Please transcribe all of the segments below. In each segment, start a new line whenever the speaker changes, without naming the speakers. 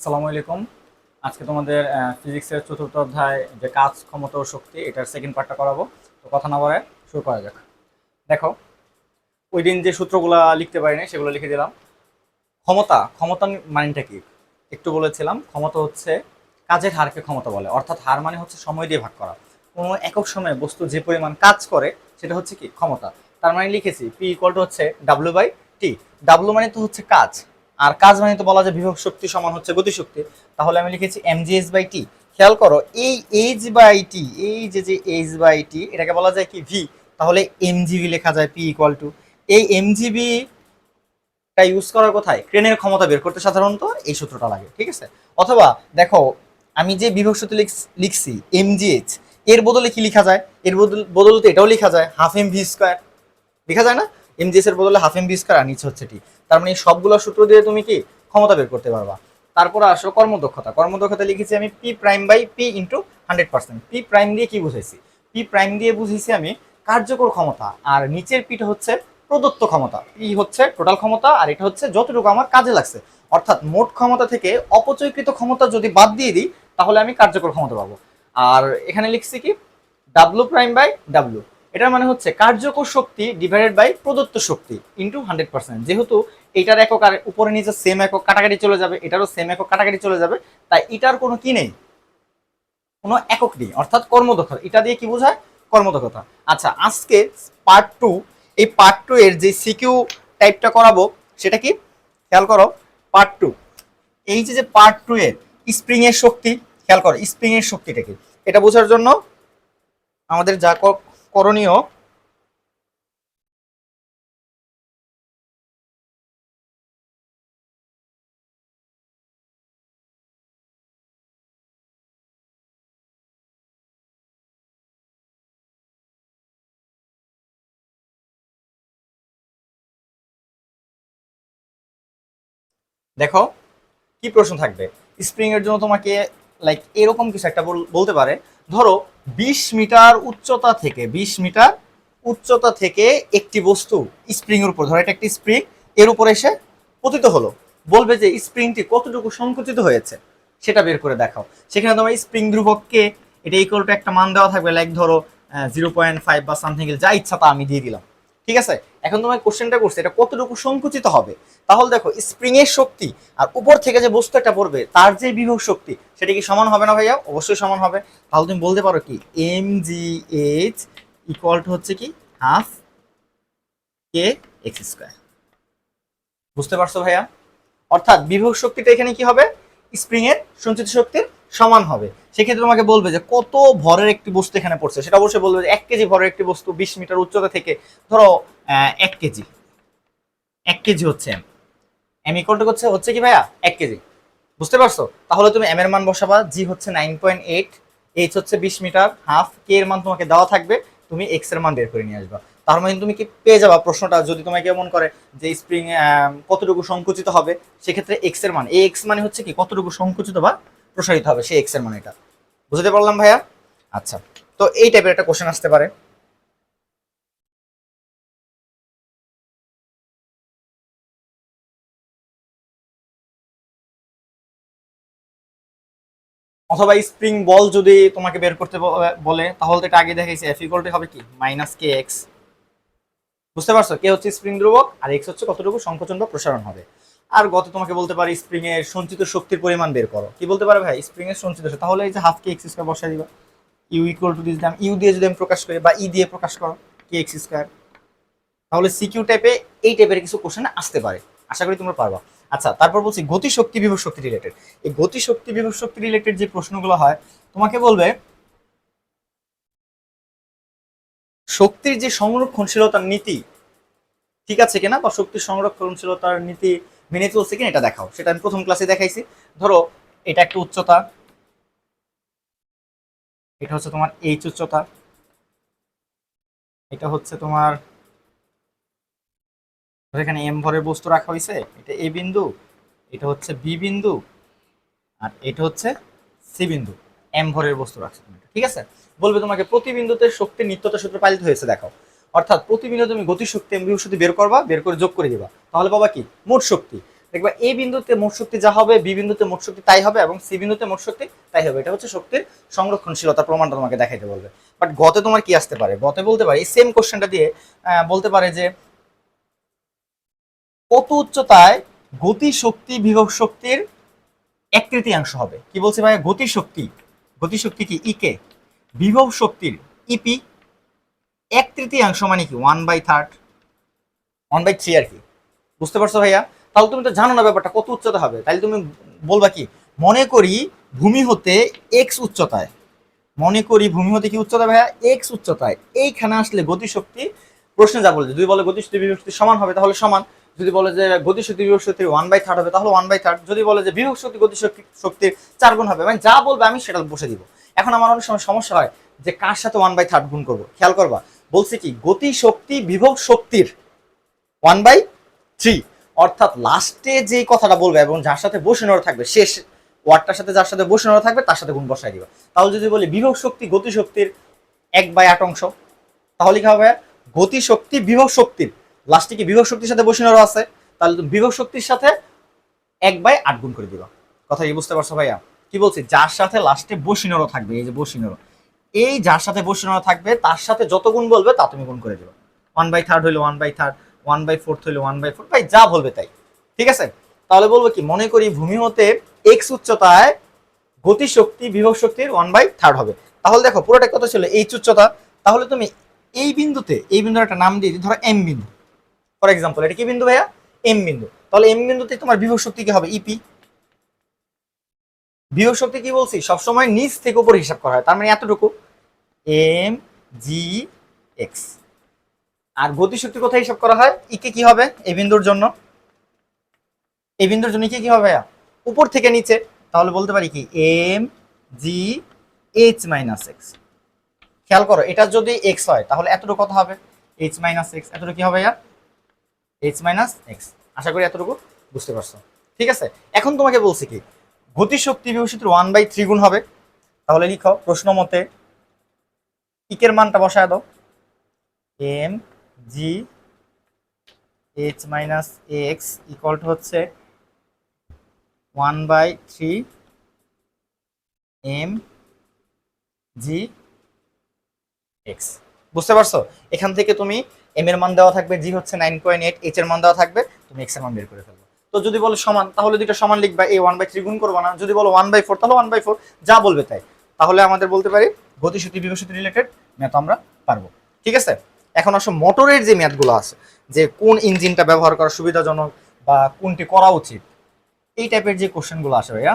আসসালামু আলাইকুম। আজকে তোমাদের ফিজিক্সের চতুর্থ অধ্যায় যে কাজ, ক্ষমতা ও শক্তি, এটার সেকেন্ড পার্টটা করাবো। তো কথা না বলে শুরু করা যাক। দেখো, ওই দিন যে সূত্রগুলো লিখতে পারিনি, সেগুলো লিখে দিলাম। ক্ষমতা ক্ষমতা মানেটা কি? একটু বলেছিলাম, ক্ষমতা হচ্ছে কাজের হারকে ক্ষমতা বলে। অর্থাৎ হার মানে হচ্ছে সময় দিয়ে ভাগ করা। কোনো একক সময়ে বস্তু যে পরিমাণ কাজ করে, সেটা হচ্ছে কি? ক্ষমতা। তার মানে লিখেছি পি ইকুয়াল টু হচ্ছে ডাব্লিউ বাই টি ডাব্লিউ মানে তো হচ্ছে কাজ। আর কাজ মানে তো বলা যায় বিভব শক্তি সমান হচ্ছে গতিশক্তি। তাহলে আমি লিখেছি এমজিএস বাই টি খেয়াল করো, এই এইচ বাই টি এই যে যে এইচ বাই টি এটাকে বলা যায় কি ভি তাহলে এমজিবি লেখা যায় পি ইকুয়াল টু এই এমজিবি টা ইউজ করার কোথায়? ক্রেনের ক্ষমতা বের করতে সাধারণত এই সূত্রটা লাগে, ঠিক আছে? অথবা দেখো, আমি যে বিভব শক্তি লিখ- লিখছি এমজিএইচ এর বদলে কি লেখা যায়? এর বদল বদলে তো এটাও লেখা যায় হাফ এম ভি স্কোয়ার লেখা যায় না? এমজিএস এর বদলে হাফ এম ভি স্কোয়ার আর নিচে হচ্ছে টি তার মানে সবগুলো সূত্র দিয়ে তুমি কি ক্ষমতা বের করতে পারবা। তারপরে আসো কর্মদক্ষতা। কর্মদক্ষতা লিখেছি আমি P prime by P into hundred percent P prime দিয়ে কি বুঝাইছি? পি প্রাইম দিয়ে বুঝেছি আমি কার্যকর ক্ষমতা আর নিচের পিটা হচ্ছে প্রদত্ত ক্ষমতা। পি হচ্ছে টোটাল ক্ষমতা আর এটা হচ্ছে যতটুকু আমার কাজে লাগছে। অর্থাৎ মোট ক্ষমতা থেকে অপচয়কৃত ক্ষমতা যদি বাদ দিয়ে দিই, তাহলে আমি কার্যকর ক্ষমতা পাবো। আর এখানে লিখছি কি ডাব্লু প্রাইম বাই ডাব্লু এটার মানে হচ্ছে কার্যকর শক্তি ডিভাইডেড বাই প্রদত্ত শক্তি ইন্টু হান্ড্রেড পার্সেন্ট যেহেতু এটার একক আর উপরে নিচে সেম একক কাটাকাটি চলে যাবে, এটারও সেম একক কাটাকাটি চলে যাবে, তাই এটার কোনো কি নেই? কোনো একক নেই, অর্থাৎ কর্মদক্ষতা। এটা দিয়ে কি বোঝায়? কর্মদক্ষতা। আচ্ছা আজকে পার্ট টু এই পার্ট টু এর যে সিকিউ টাইপটা করাবো, সেটা কি? খেয়াল করো পার্ট টু এই যে যে পার্ট টু এর স্প্রিং এর শক্তি, খেয়াল করো স্প্রিং এর শক্তিটা কি? এটা বোঝার জন্য আমাদের যা করণীয়। দেখো, কি প্রশ্ন থাকবে? স্প্রিং এর জন্য তোমাকে লাইক এরকম কিছু একটা বল- বলতে পারে। ধরো বিশ মিটার উচ্চতা থেকে, বিশ মিটার উচ্চতা থেকে একটি বস্তু স্প্রিংয়ের উপর, ধরো এটা একটি স্প্রিং, এর উপর এসে পতিত হলো। বলবে যে স্প্রিংটি কতটুকু সংকুচিত হয়েছে, সেটা বের করে দেখাও। সেখানে তোমার স্প্রিং ধ্রুবককে এটা ইকুয়াল টু একটা মান দেওয়া থাকবে লাইক ধরো জিরো পয়েন্ট ফাইভ বা সামথিং যা ইচ্ছা তা আমি দিয়ে দিলাম। ঠিক আছে? এখন তোমার কোশ্চেনটা করছে, এটা কতটুকু সংকুচিত হবে? তাহলে দেখো স্প্রিং এর শক্তি আর উপর থেকে যে বস্তু একটা পড়বে, তার যে বিভব শক্তি, সেটা কি সমান হবে না ভাইয়া? অবশ্যই সমান হবে। তাহলে তুমি বলতে পারো কি? M G H equal to হচ্ছে কি? হাফ কে এক্স স্কোয়ার বুঝতে পারছ ভাইয়া? অর্থাৎ বিভব শক্তিটা এখানে কি হবে? স্প্রিং এর সঞ্চিত শক্তির সমান হবে। সেক্ষেত্রে তোমাকে বলবে যে কত ভরের একটি বস্তু এখানে পড়ছে? সেটা অবশ্যই বলবে যে এক কেজি ভরের একটি বস্তু বিশ মিটার উচ্চতা থেকে ধরো এক কেজি। এক কেজি হচ্ছে এম এম ইকুয়াল টু হচ্ছে হচ্ছে কি ভাইয়া? এক কেজি। বুঝতে পারছ? তাহলে তুমি এম এর মান বসাবা জি হচ্ছে নাইন পয়েন্ট এইট এইচ হচ্ছে বিশ মিটার হাফ কে এর মান তোমাকে দেওয়া থাকবে, তুমি এক্সের মান বের করে নিয়ে আসবা। তার মানে তুমি কি পেয়ে যাবা? প্রশ্নটা যদি তোমাকে এমন করে যে স্প্রিং কতটুকু সংকুচিত হবে, সেক্ষেত্রে এক্সের মান। এই এক্স মানে হচ্ছে কি? কতটুকু সংকুচিত বা প্রসারিত হবে সেই এক্সের মান এটা বুঝতে পারলাম ভাইয়া? আচ্ছা তো এই টাইপের একটা কোশ্চেন আসতে পারে। অথবা স্প্রিং বল যদি তোমাকে বের করতে বলে, তাহলে এটা আগে দেখাইছে। এফ ইকুয়াল টু হবে কি? মাইনাস কে এক্স বুঝতে পারছ? কে হচ্ছে স্প্রিং ধ্রুবক, আর এক্স হচ্ছে কতটুকু? সংকোচন বা প্রসারণ হবে। আর গত তোমাকে বলতে পারি স্প্রিং এর সঞ্চিত শক্তির পরিমাণ বের করো। কি বলতে পারে ভাই? স্প্রিং এর সঞ্চিত শক্তি। তাহলে এই যে হাফ কে এক্স স্কোয়ার বসাই দিবা। ইউ ইকুয়াল টু দিস দাম ইউ দিয়ে যদি আমি প্রকাশ করি বা ই দিয়ে প্রকাশ করো কে এক্স স্কোয়ার তাহলে সিকিউ টাইপে এই টাইপের কিছু কোশ্চেন আসতে পারে। আশা করি তোমরা পারবা। আচ্ছা তারপর বলছি গতি শক্তি বিভব শক্তি রিলেটেড এই গতি শক্তি বিভব শক্তি রিলেটেড যে প্রশ্নগুলো হয়, তোমাকে বলবে, শক্তির যে সংরক্ষণশীলতার নীতি, ঠিক আছে কিনা? বা শক্তির সংরক্ষণশীলতার নীতি মেনে চলছে কিনা এটা দেখাও। সেটা আমি প্রথম ক্লাসে দেখাইছি। ধরো, এটা একটা উচ্চতা। এটা হচ্ছে তোমার এইচ উচ্চতা। এটা হচ্ছে তোমার এখানে এম ভরের বস্তু রাখা হয়েছে এটা এ বিন্দু, এটা হচ্ছে বি বিন্দু, আর এটা হচ্ছে সি বিন্দু। এম ভরের বস্তু রাখছে ঠিক আছে? বলবে তোমাকে প্রতি বিন্দুতে শক্তির নিত্যতা সূত্র পালিত হয়েছে দেখো অর্থাৎ প্রতি বিন্দুতে তুমি গতি শক্তি এম শক্তি বের করবা, বের করে যোগ করে দিবা। তাহলে পাবা কি? মোট শক্তি। দেখবা এই বিন্দুতে মোট শক্তি যা হবে, বি বিন্দুতে মোট শক্তি তাই হবে এবং সি বিন্দুতে মোট শক্তি তাই হবে। এটা হচ্ছে শক্তির সংরক্ষণশীলতার প্রমাণটা তোমাকে দেখাইতে বলবে। বাট গতে তোমার কি আসতে পারে? গতে বলতে পারে, এই সেম কোশ্চেনটা দিয়ে বলতে পারে যে, কত উচ্চতায় গতি শক্তি বিভব শক্তির এক তৃতীয়াংশ হবে? কি বলছে ভাই গতি শক্তি গতি শক্তি কি ইকে বিভব শক্তির ইপি এক তৃতীয়াংশ মানে কি? One by third one by three আর কি। বুঝতে পারছ ভাইয়া? তাহলে তুমি তো জানো না ব্যাপারটা, কত উচ্চতা হবে? তাহলে তুমি বলবা কি, মনে করি ভূমি হতে এক্স উচ্চতায়। মনে করি ভূমি হতে কি উচ্চতা ভাইয়া? এক্স উচ্চতায়। এইখানে আসলে গতিশক্তি, প্রশ্নে যা বলছে, যদি বলে গতিশক্তি বিভব শক্তি সমান হবে, তাহলে সমান। যদি বলে যে গতিশক্তি বিভব শক্তির ওয়ান বাই থার্ড হবে, তাহলে ওয়ান বাই থার্ড যদি বলে যে বিভব শক্তি, গতিশক্তি শক্তির চার গুণ হবে মানে যা বলবে আমি সেটা বসে দিব। এখন আমার অনেক সময় সমস্যা হয় যে কার সাথে ওয়ান বাই থার্ড গুণ করব? খেয়াল করবা? বলছে কি, গতি শক্তি, বিভব শক্তির ওয়ান বাই থ্রি অর্থাৎ লাস্টে যে কথাটা বলবে এবং যার সাথে বসে নেওয়া থাকবে শেষ ওয়ার্ডটার সাথে যার সাথে বসে নেওয়া থাকবে, তার সাথে গুণ বসাই দিবা। তাহলে যদি বলি বিভব শক্তি, গতি শক্তির এক বাই আট অংশ, তাহলে কি হবে? গতি শক্তি, বিভব শক্তির। লাস্টে কি বিভব শক্তির সাথে বসে নেওয়া আছে? তাহলে তুমি বিভব শক্তির সাথে এক বাই আট গুণ করে দিবা। কথা কি বুঝতে পারছ ভাইয়া? কি বলছি? যার সাথে লাস্টে বসিনেরও থাকবে, এই যে বসিনেরও এই যার সাথে বসিনেরও থাকবে, তার সাথে যত গুণ বলবে, তা তুমি গুণ করে দেবে। ওয়ান বাই থার্ড হইল one by third one by fourth হইল ওয়ান বাই ফোর ভাই, যা বলবে তাই। ঠিক আছে? তাহলে বলব কি, মনে করি ভূমি হতে এক্স উচ্চতায় গতি শক্তি বিভব শক্তির ওয়ান বাই থার্ড হবে। তাহলে দেখো, পুরোটা কত ছিল? এইচ উচ্চতা। তাহলে তুমি এই বিন্দুতে, এই বিন্দুর একটা নাম দিয়ে ধরো এম বিন্দু। ফর এক্সাম্পল এটা কি বিন্দু ভাইয়া? এম বিন্দু। তাহলে এম বিন্দুতে তোমার বিভব শক্তি কি হবে? ইপি বিভব শক্তি কি বলছি? সবসময় নিচ থেকে উপর হিসাব করা হয়। তার মানে এতটুকু। এম জি এক্স আর গতিশক্তি কোথায় হিসাব করা হয়? ইকে কি হবে? এই বিন্দুর জন্য। এই বিন্দুর জন্য কি কি হবে? উপর থেকে নিচে। তাহলে বলতে পারি কি? M G H minus X খেয়াল করো, এটা যদি এক্স হয়, তাহলে এতটুকু কত হবে? এইচ মাইনাস এক্স এতটুকু কি হবে এইচ মাইনাস এক্স আশা করি এতটুকু বুঝতে পারছ। ঠিক আছে? এখন তোমাকে বলছি কি? গতিশক্তি বিভূষিত ওয়ান বাই থ্রি গুণ হবে। তাহলে লিখো, প্রশ্ন মতে ইকের মানটা বসায় দাও। M G H minus X equal to হচ্ছে one by three M G X. বুঝতে পারছ? এখান থেকে তুমি এম এর মান দেওয়া থাকবে, জি হচ্ছে নাইন পয়েন্ট এইট, এইচ এর মান দেওয়া থাকবে, তুমি এক্সের মান বের করে ফেলবে। তো যদি বলে সমান, তাহলে দুইটা সমান লিখবা, এই ওয়ান বাই থ্রি গুণ করব না। যদি বলো ওয়ান বাই ফোর তাহলে ওয়ান বাই ফোর যা বলবে তাই। তাহলে আমাদের বলতে পারি, গতিশক্তি বিভূষিত রিলেটেড ম্যাথ আমরা পারব। ঠিক আছে? এখন আসো মোটরের যে ম্যাথগুলো আছে, যে কোন ইঞ্জিনটা ব্যবহার করা সুবিধাজনক বা কোনটি করা উচিত, এই টাইপের যে কোশ্চেনগুলো আসে ভাইয়া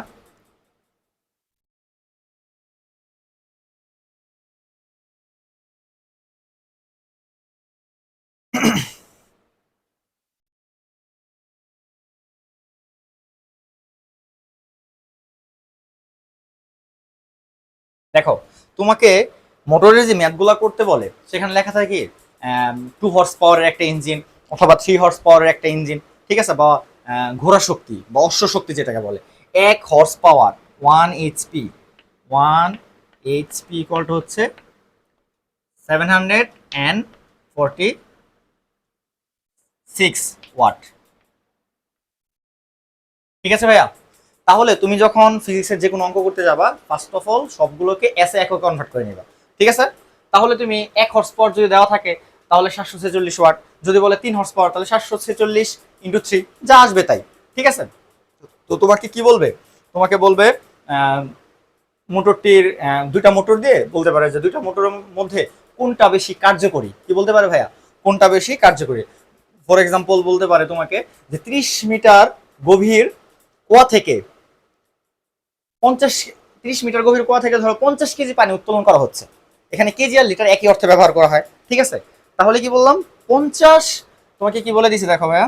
দেখো, তোমাকে মোটরের যে ম্যাথগুলা করতে বলে, সেখানে লেখা থাকে টু হর্স পাওয়ারের একটা ইঞ্জিন অথবা থ্রি হর্স পাওয়ারের একটা ইঞ্জিন ঠিক আছে? বা ঘোড়া শক্তি বা অশ্ব শক্তি যেটাকে বলে। এক horse power one HP one HP equal to হচ্ছে seven hundred and forty six watt ঠিক আছে ভাইয়া? তাহলে তুমি যখন ফিজিক্সের যে কোনো অঙ্ক করতে যাবা ফার্স্ট অফ অল সবগুলোকে এসে একক কনভার্ট করে নিবা। ঠিক আছে? তাহলে তুমি এক পাওয়ার যদি দেওয়া থাকে, তাহলে সাতশো ছেচল্লিশ ওয়াট যদি বলে তিন পাওয়ার তাহলে সাতশো ছেচল্লিশ ইন্টু থ্রি যা আসবে তাই। ঠিক আছে? তো তোমাকে কি বলবে? তোমাকে বলবে মোটরটির দুইটা মোটর দিয়ে বলতে পারে যে দুইটা মোটরের মধ্যে কোনটা বেশি কার্যকরী? কি বলতে পারে ভাইয়া? কোনটা বেশি কার্যকরী? ফর এক্সাম্পল বলতে পারে তোমাকে যে ত্রিশ মিটার গভীর কুয়া থেকে পঞ্চাশ তিরিশ মিটার গভীর কুয়া থেকে ধরো পঞ্চাশ কেজি পানি উত্তোলন করা হচ্ছে। এখানে কেজি আর লিটার একই অর্থে ব্যবহার করা হয়, ঠিক আছে? তাহলে কি বললাম? পঞ্চাশ, তোমাকে কি বলে দিছি দেখো ভাইয়া?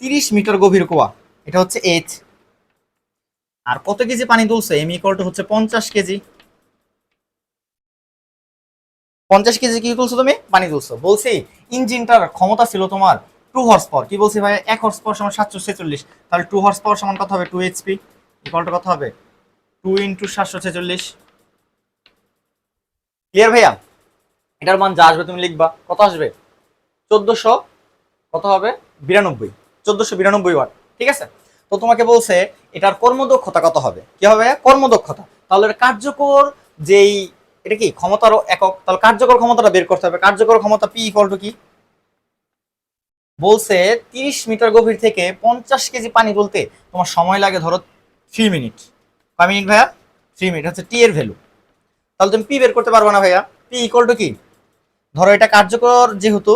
তিরিশ মিটার গভীর কুয়া, এটা হচ্ছে এইচ আর কত কেজি পানি তুলছে এম ইকুয়াল টু হচ্ছে পঞ্চাশ কেজি। পঞ্চাশ কেজি কি তুলছো তুমি? পানি তুলছো বলছি, ইঞ্জিনটার ক্ষমতা ছিল তোমার টু হর্স পাওয়ার কি বলছি ভাই এক হর্স পাওয়ার সমান সাতশো ছেচল্লিশ। তাহলে টু হর্স পাওয়ার সমান কত হবে? টু এইচপি টু কত হবে। টু ইন্টু সাতশো ছেচল্লিশ। ক্লিয়ার ভাইয়া? এটার মান যা আসবে তুমি লিখবা। কত আসবে? চোদ্দশো কত হবে? বিরানব্বই। চোদ্দশো বিরানব্বই ওয়াট। ঠিক আছে? তো তোমাকে বলছে এটার কর্মদক্ষতা কত হবে? কি হবে কর্মদক্ষতা। তাহলে কার্যকর যেই এটা কি? ক্ষমতার একক। তাহলে কার্যকর ক্ষমতাটা বের করতে হবে। কার্যকর ক্ষমতা পি ইকুয়াল টু কি? বলছে তিরিশ মিটার গভীর থেকে পঞ্চাশ কেজি পানি তুলতে তোমার সময় লাগে ধরো থ্রি মিনিট কয় মিনিট ভাইয়া? থ্রি মিনিট হচ্ছে টি এর ভ্যালু তাহলে তুমি পি বের করতে পারবে না, ভাইয়া। পি ইকুয়াল টু কি? ধরো এটা কার্যকর যেহেতু,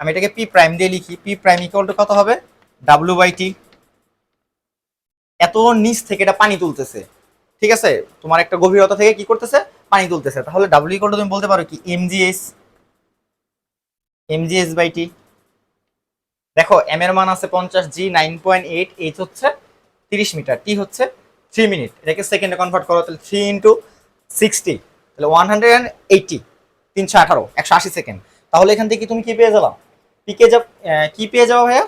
আমি এটাকে পি প্রাইম দিয়ে লিখি। পি প্রাইম ইকুয়াল টু কত হবে? ডাব্লিউ বাই টি এত নিচ থেকে এটা পানি তুলতেছে। ঠিক আছে? তোমার একটা গভীরতা থেকে কি করতেছে? পানি তুলতেছে। তাহলে ডাব্লিউ ইকুয়াল টু তুমি বলতে পারো কি? এমজিএস এমজিএস বাই টি দেখো এম এর মান আছে পঞ্চাশ G nine point eight H হচ্ছে তিরিশ মিটার, টি হচ্ছে থ্রি মিনিট এটাকে সেকেন্ডে কনভার্ট করো, তাহলে থ্রি ইন্টু সিক্সটি তাহলে ওয়ান হান্ড্রেড অ্যান্ড এইটটি তিনশো আঠারো, একশো আশি সেকেন্ড তাহলে এখান থেকে তুমি কি পেয়ে যাবা? পিকে যাব? কি পেয়ে যাব ভাইয়া?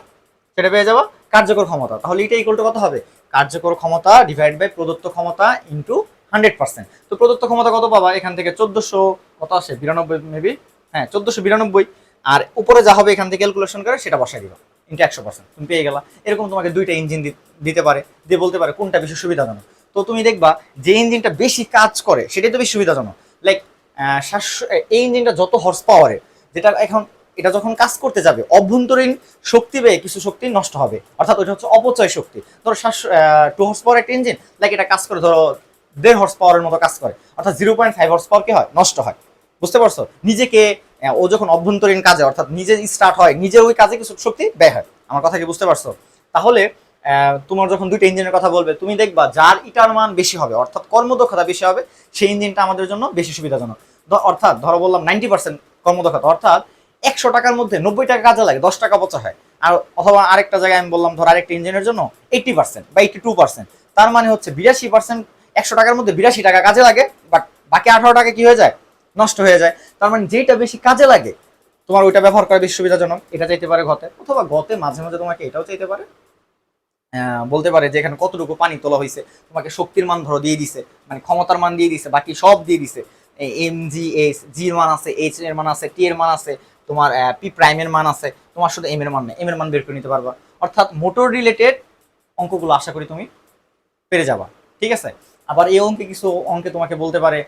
সেটা পেয়ে যাবা কার্যকর ক্ষমতা। তাহলে এটা ইকুয়াল টু কত হবে? কার্যকর ক্ষমতা ডিভাইড বাই প্রদত্ত ক্ষমতা ইন্টু হান্ড্রেড পার্সেন্ট তো প্রদত্ত ক্ষমতা কত পাবা? এখান থেকে চোদ্দশো কত আসে বিরানব্বই মেবি হ্যাঁ চোদ্দশো বিরানব্বই। আর উপরে যা হবে এখান থেকে ক্যালকুলেশন করে সেটা বসাই দিবা। ইন্টু একশো পার্সেন্ট তুমি পেয়ে গেলা। এরকম তোমাকে দুইটা ইঞ্জিন দিতে পারে, দিয়ে বলতে পারে কোনটা বেশি সুবিধাজনক। তো তুমি দেখবা, যে ইঞ্জিনটা বেশি কাজ করে, সেটাই তো বেশি সুবিধাজনক। লাইক সাতশো এই ইঞ্জিনটা যত হর্স পাওয়ারে যেটা এখন, এটা যখন কাজ করতে যাবে, অভ্যন্তরীণ শক্তি পেয়ে কিছু শক্তি নষ্ট হবে। অর্থাৎ ওইটা হচ্ছে অপচয় শক্তি। ধরো শ্বাস টু হর্স পাওয়ার একটা ইঞ্জিন লাইক এটা কাজ করে, ধরো দেড় হর্স পাওয়ারের মতো কাজ করে। অর্থাৎ zero point five horse power কি হয়? নষ্ট হয়। বুঝতে পারছ? নিজেকে ও যখন অভ্যন্তরীণ কাজে, অর্থাৎ নিজে স্টার্ট হয় নিজের ওই কাজে কিছু শক্তি ব্যয় হয়। আমার কথা কি বুঝতে পারছ? তাহলে তোমার যখন দুইটা ইঞ্জিনের কথা বলবে, তুমি দেখবা যার ইটার মান বেশি হবে, অর্থাৎ কর্মদক্ষতা বেশি হবে, সেই ইঞ্জিনটা আমাদের জন্য বেশি সুবিধাজনক। অর্থাৎ ধরো বললাম নাইনটি পার্সেন্ট কর্মদক্ষতা, অর্থাৎ একশো টাকার মধ্যে নব্বই টাকা কাজে লাগে, দশ টাকা পচা হয়। আর অথবা আরেকটা জায়গায় আমি বললাম, ধর আরেকটা ইঞ্জিনের জন্য এইটি পার্সেন্ট বা এইটি টু পার্সেন্ট তার মানে হচ্ছে বিরাশি পার্সেন্ট একশো টাকার মধ্যে বিরাশি টাকা কাজে লাগে বাট বাকি আঠারো টাকা কি হয়ে যায়? নষ্ট হয়ে যায়। তার মানে যেটা বেশি কাজে লাগে, তোমার ওইটা ব্যবহার করা বেশি সুবিধাজনক। এটা চাইতে পারে ঘতে অথবা গতে মাঝে মাঝে তোমাকে এটাও চাইতে পারে। বলতে পারে যে এখানে কতটুকু পানি তোলা হয়েছে, তোমাকে শক্তির মান ধরো দিয়ে দিছে মানে ক্ষমতার মান দিয়ে দিছে, বাকি সব দিয়ে দিছে। এম জি এস জি এর মান আছে এইচ এর মান আছে টি এর মান আছে, তোমার পি প্রাইমের মান আছে, তোমার শুধু এম এর মান নেই এম এর মান বের করে নিতে পারবা। অর্থাৎ মোটর রিলেটেড অঙ্কগুলো আশা করি তুমি পেরে যাবা, ঠিক আছে? আবার এই অঙ্কে কিছু অঙ্কে তোমাকে বলতে পারে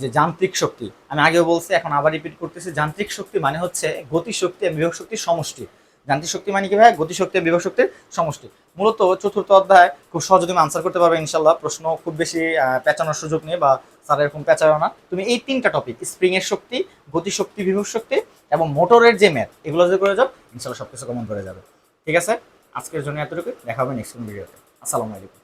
যে যান্ত্রিক শক্তি। আমি আগেও বলছি, এখন আবার রিপিট করতেছি। যান্ত্রিক শক্তি মানে হচ্ছে গতিশক্তি এবং বিভব শক্তির সমষ্টি। যান্ত্রিক শক্তি মানে কি ভাই? গতিশক্তি বিভব শক্তির সমষ্টি। মূলত চতুর্থ অধ্যায় খুব সহজে তুমি আনসার করতে পারবে ইনশাল্লাহ প্রশ্ন খুব বেশি পেঁচানোর সুযোগ নেই বা স্যার এরকম পেঁচানো না। তুমি এই তিনটা টপিক স্প্রিং এর শক্তি গতিশক্তি বিভব শক্তি এবং মোটরের যে ম্যাথ এগুলো যদি করে যাও ইনশাল্লাহ সবকিছু কমন করে যাবে। ঠিক আছে? আজকের জন্য এতটুকু দেখা হবে নেক্সট ভিডিওতে আসসালামু আলাইকুম।